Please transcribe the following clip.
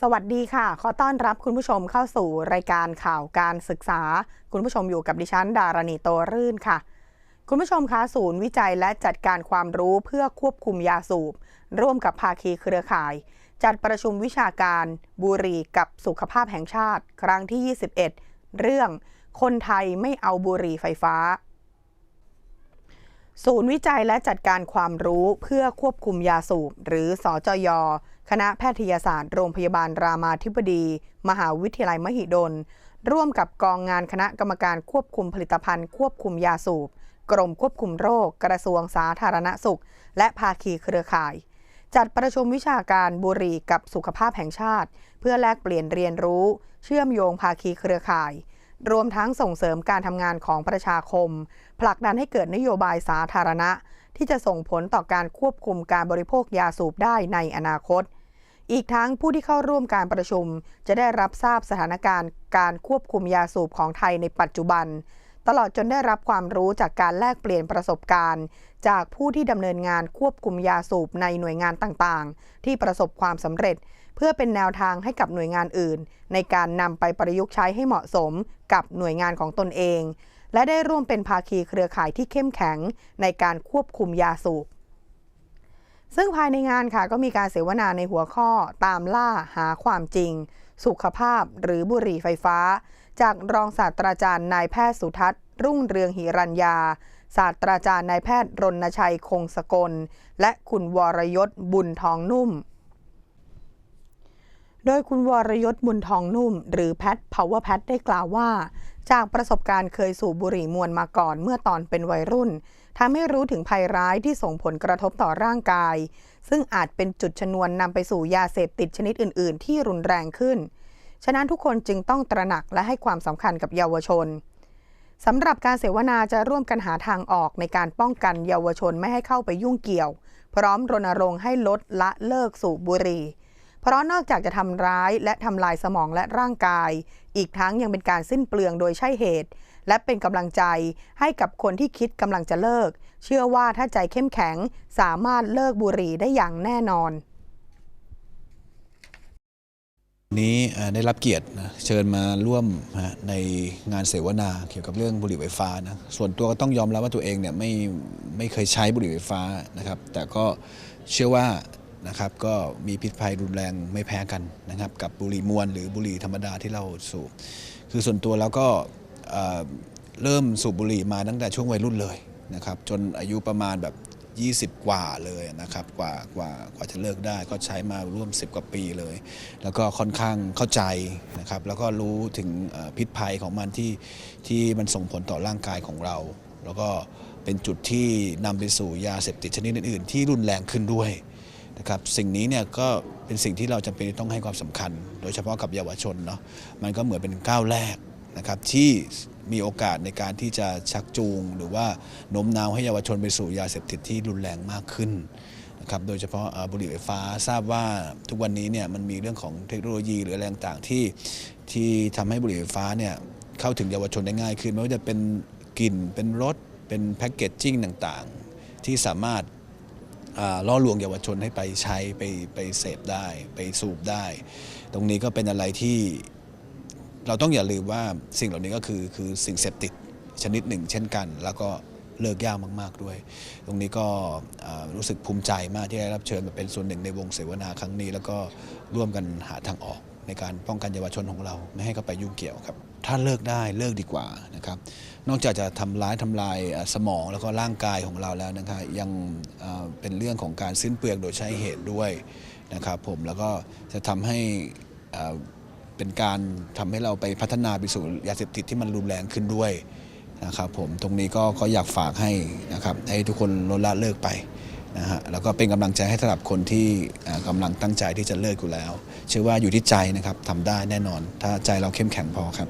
สวัสดีค่ะ ขอต้อนรับคุณผู้ชมเข้าสู่รายการข่าวการศึกษา คุณผู้ชมอยู่กับดิฉัน ดารณีโตรื่นค่ะ คุณผู้ชมคะศูนย์วิจัยและจัดการความรู้เพื่อควบคุมยาสูบ ร่วมกับภาคีเครือข่าย จัดประชุมวิชาการบุรีกับสุขภาพแห่งชาติ ครั้งที่ 21 เรื่อง คนไทยไม่เอาบุหรี่ไฟฟ้า ศูนย์วิจัยและจัดการความรู้เพื่อควบคุมยาสูบ หรือสอจยคณะแพทยศาสตร์โรงพยาบาลรามาธิบดี มหาวิทยาลัยมหิดล ร่วมกับกองงานคณะกรรมการควบคุมผลิตภัณฑ์ ควบคุมยาสูบ กรมควบคุมโรค กระทรวงสาธารณสุข และภาคีเครือข่าย จัดประชุมวิชาการบุหรี่กับสุขภาพแห่งชาติ เพื่อแลกเปลี่ยนเรียนรู้ เชื่อมโยงภาคีเครือข่าย รวมทั้งส่งเสริมการทำงานของประชาคม ผลักดันให้เกิดนโยบายสาธารณะ ที่จะส่งผลต่อการควบคุมการบริโภคยาสูบได้ในอนาคต อีกทั้งผู้ที่เข้าร่วมการประชุม จะได้รับทราบสถานการณ์ การควบคุมยาสูบของไทยในปัจจุบัน ตลอดจนได้รับความรู้จากการแลกเปลี่ยนประสบการณ์ จากผู้ที่ดำเนินงานควบคุมยาสูบในหน่วยงานต่างๆ ที่ประสบความสำเร็จ เพื่อเป็นแนวทางให้กับหน่วยงานอื่น ในการนำไปประยุกต์ใช้ให้เหมาะสมกับหน่วยงานของตนเอง และได้ร่วมเป็นภาคีเครือข่ายที่เข้มแข็งในการควบคุมยาสูบซึ่งภายในงานค่ะก็มีการเสวนาในหัวข้อตามล่าหาความจริง สุขภาพหรือบุหรี่ไฟฟ้า จากรองศาสตราจารย์นายแพทย์สุทัศน์ รุ่งเรืองหิรัญญา ศาสตราจารย์นายแพทย์รณชัยคงสกล และคุณวรยศบุญทองนุ่ม โดยคุณวรยศบุญทองนุ่ม หรือแพทพาวเวอร์แพทได้กล่าวว่า จากประสบการณ์เคยสูบบุหรี่มวนมาก่อนเมื่อตอนเป็นวัยรุ่นทำให้รู้ถึงภัยร้ายที่ส่งผลกระทบต่อร่างกาย ซึ่งอาจเป็นจุดชนวนนำไปสู่ยาเสพติดชนิดอื่น ๆ ที่รุนแรงขึ้น ฉะนั้นทุกคนจึงต้องตระหนักและให้ความสำคัญกับเยาวชนสำหรับการเสวนาจะร่วมกันหาทางออกในการป้องกันเยาวชนไม่ให้เข้าไปยุ่งเกี่ยว พร้อมรณรงค์ให้ลดละเลิกสูบบุหรี่ เพราะนอกจากจะทำร้ายและทำลายสมองและร่างกาย อีกทั้งยังเป็นการสิ้นเปลืองโดยใช่เหตุ และเป็นกำลังใจให้กับคนที่คิดกำลังจะเลิก เชื่อว่าถ้าใจเข้มแข็งสามารถเลิกบุหรี่ได้อย่างแน่นอน นี้เอ่อ ได้รับเกียรตินะเชิญมาร่วมนะในงานเสวนาเกี่ยวกับเรื่องบุหรี่ไฟฟ้านะส่วนตัวก็ต้องยอมรับว่าตัวเองเนี่ยไม่ไม่เคยใช้บุหรี่ไฟฟ้านะครับ แต่ก็เชื่อว่านะครับก็มีพิษภัยรุนแรงไม่แพ้กันนะครับ กับบุหรี่มวนหรือบุหรี่ธรรมดาที่เราสูบคือส่วนตัวแล้วก็เอ่อเริ่มสูบบุหรี่มาตั้งแต่ช่วงวัยรุ่นเลยนะครับจนอายุประมาณแบบ 20 กว่าเลยนะครับกว่ากว่ากว่าจะเลิกได้ก็ใช้มาร่วม 10 กว่าปีเลย แล้วก็ค่อนข้างเข้าใจนะครับแล้วก็รู้ถึงพิษภัยของมันที่ที่มันส่งผลต่อร่างกายของเรา แล้วก็เป็นจุดที่นำไปสู่ยาเสพติดชนิดอื่นๆ ที่รุนแรงขึ้นด้วยนะครับสิ่งนี้เนี่ยก็เป็นสิ่งที่เราจำเป็นต้องให้ความสำคัญ โดยเฉพาะกับเยาวชนเนาะมันก็เหมือนเป็นก้าวแรก นะครับที่มีโอกาสในการที่จะชักจูง หรือว่าโน้มน้าวให้เยาวชนไปสู่ยาเสพติดที่รุนแรงมากขึ้นนะครับโดยเฉพาะบุหรี่ไฟฟ้าทราบว่าทุกวันนี้เนี่ยมันมีเรื่องของเทคโนโลยีหรืออะไรต่างๆที่ที่ทำให้บุหรี่ไฟฟ้าเนี่ยเข้าถึงเยาวชนได้ง่ายขึ้นไม่ว่าจะเป็นกลิ่นเป็นรสเป็นแพคเกจจิ้งต่างๆ ที่สามารถล่อลวงเยาวชนให้ไปใช้ไปไปเสพได้ ไปสูบได้ ตรงนี้ก็เป็นอะไรที่ เราต้องอย่าลืมว่าสิ่งเหล่านี้ก็คือคือสิ่งเสพติดชนิดหนึ่ง เช่นกัน แล้วก็เลิกยากมาก ๆ ด้วย ตรงนี้ก็รู้สึกภูมิใจมากที่ได้รับเชิญมาเป็นส่วนหนึ่งในวงเสวนาครั้งนี้ แล้วก็ร่วมกันหาทางออกในการป้องกันเยาวชนของเราไม่ให้เข้าไปยุ่งเกี่ยวครับ ถ้าเลิกได้เลิกดีกว่านะครับ นอกจากจะทำร้ายทำลายสมองแล้วก็ร่างกายของเราแล้วนะครับยังเป็นเรื่องของการสิ้นเปลืองโดยใช้เหตุด้วยนะครับผมแล้วก็จะทำให้ เป็นการทำให้เราไปพัฒนาไปสู่ยาเสพติดที่มันรุนแรงขึ้นด้วยนะครับผมตรงนี้ก็ก็อยากฝากให้นะครับให้ทุกคนลดละเลิกไปนะฮะแล้วก็เป็นกำลังใจให้สำหรับคนที่กำกำลังตั้งใจที่จะเลิกอยู่แล้ว เชื่อว่าอยู่ที่ใจนะครับทำได้แน่นอน ถ้าใจเราเข้มแข็งพอครับ